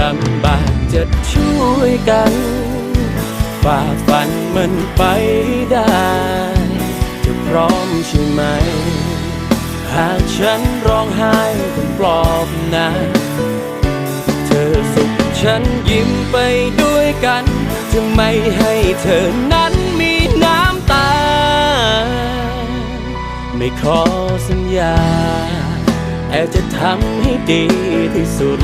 ลำบากจะช่วยกัน ฝ่าฟันมันไปได้ จะพร้อมใช่ไหม หากฉันร้องไห้ต้องปลอบนะเธอสุขฉันยิ้มไปด้วยกัน จะไม่ให้เธอนั้นมีน้ำตา ไม่ขอสัญญาแต่จะทำให้ดีที่สุด